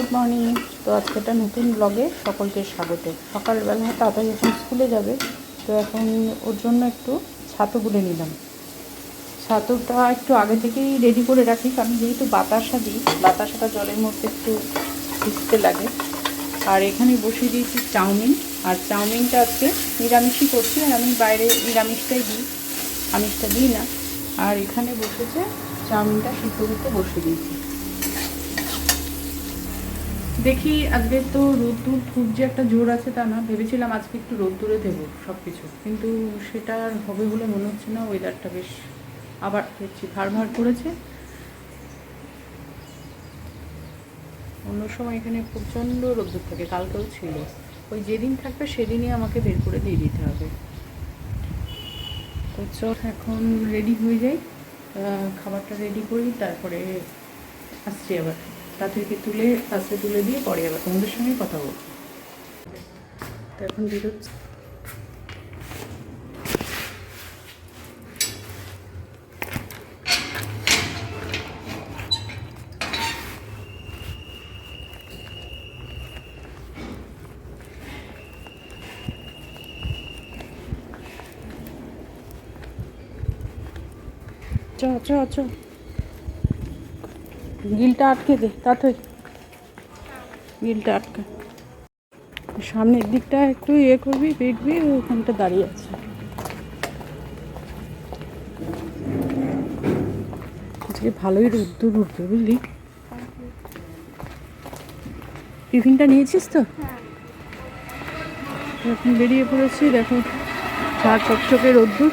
Good morning. তো আজকে একটা নতুন ব্লগে সকলকে স্বাগত। সকালবেলা তাড়াতাড়ি যখন স্কুলে যাবে, তো এখন ওর জন্য একটু ছাতু গুলে নিলাম। ছাতুটা একটু আগে থেকেই রেডি করে রাখি, কারণ যেহেতু বাতাসা দিই, বাতাসাটা জলের মধ্যে একটু ভিজতে লাগে। আর এখানে বসিয়ে দিয়েছি চাউমিন, আর চাউমিনটা আজকে নিরামিষই করছি, আর আমি বাইরে নিরামিষটাই দিই, আমিষটা দিই না। আর এখানে বসেছে চাউমিনটা সিদ্ধ করতে বসিয়ে দিয়েছি। দেখি আজকে তো রোদ্দুর খুব যে একটা জোর আছে তা না, ভেবেছিলাম আজকে একটু রোদ্দুরে দেবো সব কিছু কিন্তু সেটা আর হবে বলে মনে হচ্ছে না ওয়েদারটা বেশ আবার ভার ভার করেছে। অন্য সময় এখানে প্রচণ্ড রোদ্দুর থাকে, কালকেও ছিল। ওই যেদিন থাকবে সেদিনই আমাকে বের করে দিয়ে দিতে হবে। তো চল এখন রেডি হয়ে যাই খাবারটা রেডি করি, তারপরে আসছি আবার। তাদেরকে তুলে কাছে তুলে দিয়ে পরে আবার তোমাদের সঙ্গে কথা বলব। তো এখন চ চ চ। গিলটা আটকে দে তাড়াতাড়ি। গিলটা আটকে। সামনের দিকটা একটু ইয়ে করবি দেখবি ওখানটা দাঁড়িয়ে আছে। আজকে ভালোই রোদ্দুর উঠবে বুঝলি। টিফিনটা নিয়েছিস তো? এখন বেরিয়ে পড়েছি দেখো চা চকচকে রোদ্দুর।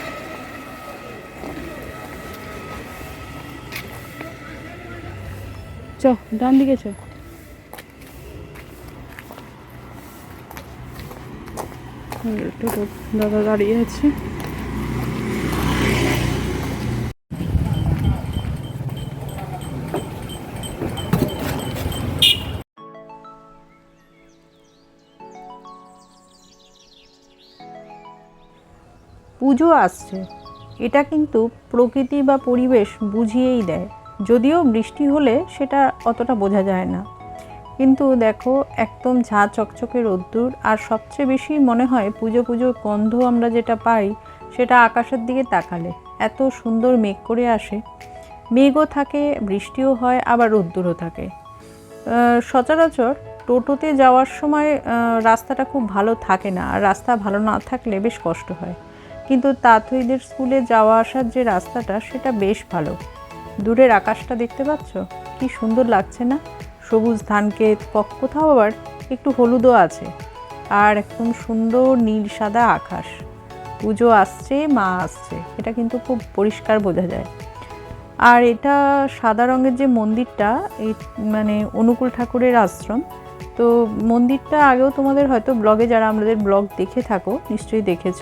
চ, ডান দিকে চ। দাদা দাঁড়িয়ে আছে। পুজো আসছে। এটা কিন্তু প্রকৃতি বা পরিবেশ বুঝিয়েই দেয়। যদিও বৃষ্টি হলে সেটা অতটা বোঝা যায় না। কিন্তু দেখো, একদম ঝা চকচকে রোদ্দুর, আর সবচেয়ে বেশি মনে হয় পুজো পুজোর গন্ধ আমরা যেটা পাই, সেটা আকাশের দিকে তাকালে। এত সুন্দর মেঘ করে আসে। মেঘও থাকে, বৃষ্টিও হয়, আবার রোদ্দুরও থাকে। সচরাচর টোটোতে যাওয়ার সময় রাস্তাটা খুব ভালো থাকে না, আর রাস্তা ভালো না থাকলে বেশ কষ্ট হয়। কিন্তু তাঁতুইদের স্কুলে যাওয়া আসার যে রাস্তাটা, সেটা বেশ ভালো। দূরের আকাশটা দেখতে পাচ্ছ? কি সুন্দর লাগছে না? সবুজ ধানক্ষেত পক কোথাও আবার একটু হলুদও আছে। আর একদম সুন্দর নীল সাদা আকাশ। পুজো আসছে, মা আসছে। এটা কিন্তু খুব পরিষ্কার বোঝা যায়। আর এটা সাদা রঙের যে মন্দিরটা, এই মানে অনুকূল ঠাকুরের আশ্রম, তো মন্দিরটা আগেও তোমাদের হয়তো ব্লগে যারা আমাদের ব্লগ দেখে থাকো, নিশ্চয়ই দেখেছ।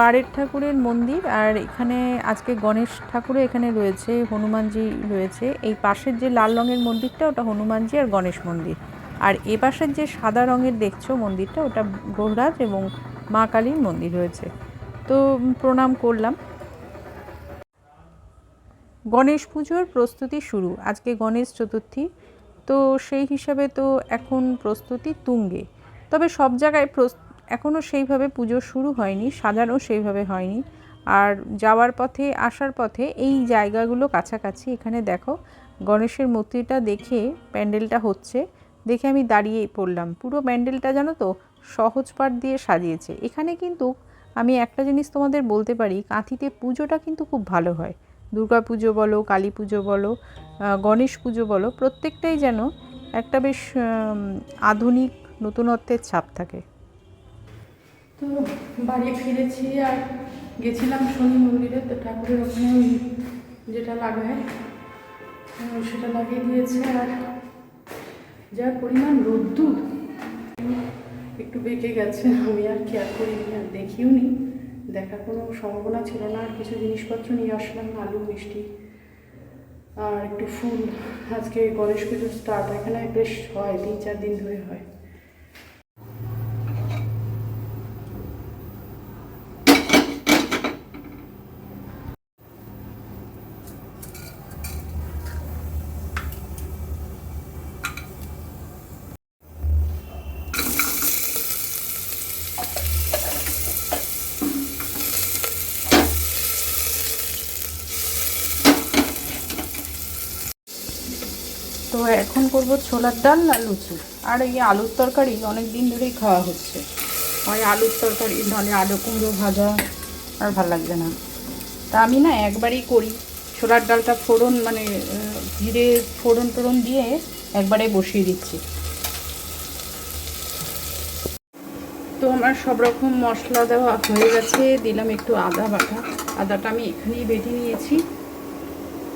বাড়ির ঠাকুরের মন্দির আর এখানে আজকে গণেশ ঠাকুরও এখানে রয়েছে, হনুমানজি রয়েছে। এই পাশের যে লাল রঙের মন্দিরটা ওটা হনুমানজি আর গণেশ মন্দির। আর এ পাশের যে সাদা রঙের দেখছ মন্দিরটা ওটা গৌরাজ এবং মা কালীর মন্দির রয়েছে। তো প্রণাম করলাম। গণেশ পুজোর প্রস্তুতি শুরু, আজকে গণেশ চতুর্থী। তো সেই হিসাবে তো এখন প্রস্তুতি তুঙ্গে। তবে সব জায়গায় এখনও সেইভাবে পুজো শুরু হয়নি, সাজানো সেইভাবে হয়নি। আর যাওয়ার পথে, আসার পথে এই জায়গাগুলো কাছাকাছি, এখানে দেখো গণেশের মূর্তিটা দেখে প্যান্ডেলটা হচ্ছে, দেখে আমি দাঁড়িয়ে পড়লাম। পুরো প্যান্ডেলটা জানো তো সহজ পাঠ দিয়ে সাজিয়েছে। এখানে কিন্তু আমি একটা জিনিস তোমাদের বলতে পারি, কাঁথিতে পুজোটা কিন্তু খুব ভালো হয়। দুর্গা পুজো বলো, কালী পুজো বলো গণেশ পুজো বলো, প্রত্যেকটাই যেন একটা বেশ আধুনিক নতুনত্বের ছাপ থাকে। তো বাড়ি ফিরেছি আর গেছিলাম শনি মন্দিরে, তো ঠাকুরের ওখানে যেটা লাগায় সেটা লাগিয়ে দিয়েছে আর যা পরিমাণ রোদ্দুর। একটু বেঁকে গেছে, আমি আর খেয়াল করিনি, আর দেখিও নি। দেখার কোনো সম্ভাবনা ছিল না, আর কিছু জিনিসপত্র নিয়ে আসলাম, আলু, মিষ্টি, আর একটু ফুল। আজকে গণেশ পুজো স্টার্ট এখানে বেশ হয়, তিন চার দিন ধরে হয়। এখন করব ছোলার ডাল আর লুচি। আর এই আলুর তরকারি অনেক দিন ধরেই খাওয়া হচ্ছে। হয় আলুর তরকারি নাহলে আলু কুমড়ো ভাজা আর ভালো লাগবে না। তা আমি না একবারই করি। ছোলার ডালটা ফোড়ন মানে জিরে ফোড়ন টোড়ন দিয়ে একবারে বসিয়ে দিচ্ছি। তো আমার সব রকম মশলা দেওয়া হয়ে গেছে। দিলাম একটু আদা বাটা। আদাটা আমি এখানেই বেটে নিয়েছি।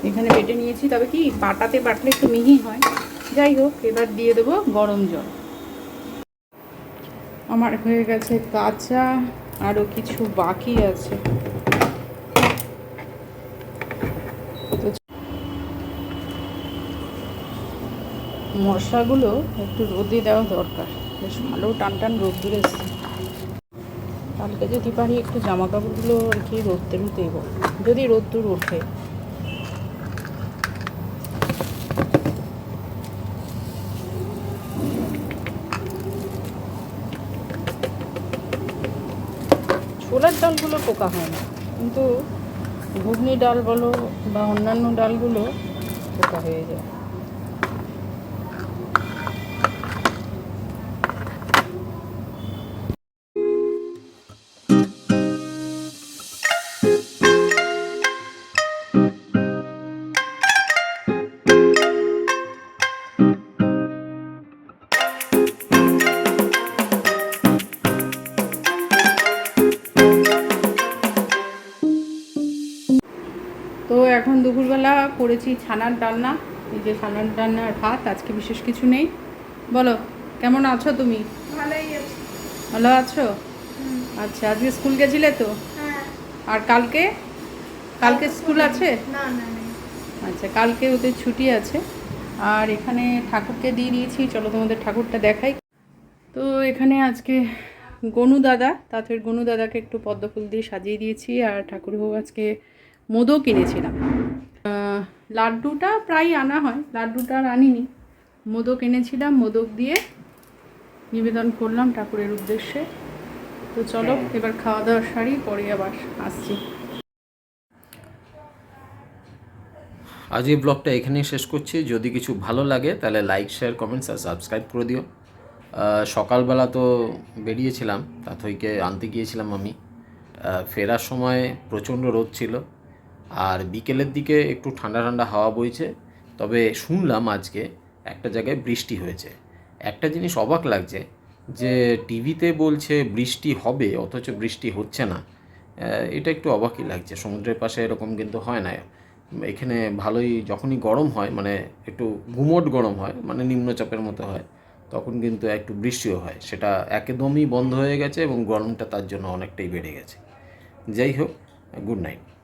এখানে বেটে নিয়েছি, তবে কি বাটাতে বাটলে একটু মিহি হয়। যাই হোক, এবার দিয়ে দেবো গরম জল। আমার হয়ে গেছে কাঁচা আরও কিছু বাকি আছে। মশলাগুলো একটু রোদে দেওয়া দরকার। বেশ ভালো টান টান রোদ্দুর এসছে। কালকে যদি পারি একটু জামা কাপড়গুলো আর কি রোদতে দেব। যদি রোদ রোদ্দুর ওঠে ছোলার ডালগুলো পোকা হয় না। কিন্তু ঘুগনি ডাল বলো বা অন্যান্য ডালগুলো পোকা হয়ে যায়। দুপুরবেলা করেছি ছানার ডালনা এই যে ছানার ডালনা আর ভাত আজকে বিশেষ কিছু নেই। বলো কেমন আছো তুমি? ভালোই আছে। ভালো আছো? আচ্ছা আজকে স্কুল গেছিলে তো? হ্যাঁ। আর কালকে? কালকে স্কুল আছে? আচ্ছা কালকে ওদের ছুটি আছে। আর এখানে ঠাকুরকে দিয়ে দিয়েছি চলো তোমাদের ঠাকুরটা দেখাই। তো এখানে আজকে গনু দাদা তাঁতের গনু দাদাকে একটু পদ্মফুল দিয়ে সাজিয়ে দিয়েছি আর ঠাকুর আজকে মোদক কিনেছিলাম। লাড্ডুটা প্রায় আনা হয়। লাড্ডুটা আর আনিনি। মোদক এনেছিলাম, মোদক দিয়ে নিবেদন করলাম ঠাকুরের উদ্দেশ্যে। তো চলো, এবার খাওয়া দাওয়ার সারি পরে আবার আসছি। আজ এই ব্লগটা এখানেই শেষ করছি। যদি কিছু ভালো লাগে, তাহলে লাইক শেয়ার কমেন্টস আর সাবস্ক্রাইব করে দিও। সকালবেলা তো বেরিয়েছিলাম, তাথইকে আনতে গিয়েছিলাম আমি। ফেরার সময় প্রচণ্ড রোদ ছিল। আর বিকেলের দিকে একটু ঠান্ডা ঠান্ডা হাওয়া বইছে, তবে শুনলাম আজকে একটা জায়গায় বৃষ্টি হয়েছে। একটা জিনিস অবাক লাগছে যে টিভিতে বলছে বৃষ্টি হবে, অথচ বৃষ্টি হচ্ছে না। এটা একটু অবাকই লাগছে, সমুদ্রের পাশে এরকম কিন্তু হয় না। এখানে ভালোই যখনই গরম হয় মানে একটু গুমোট গরম হয় মানে নিম্নচাপের মতো হয়, তখন কিন্তু একটু বৃষ্টিও হয়। সেটা একদমই বন্ধ হয়ে গেছে এবং গরমটা তার জন্য অনেকটাই বেড়ে গেছে। যাই হোক, গুড নাইট।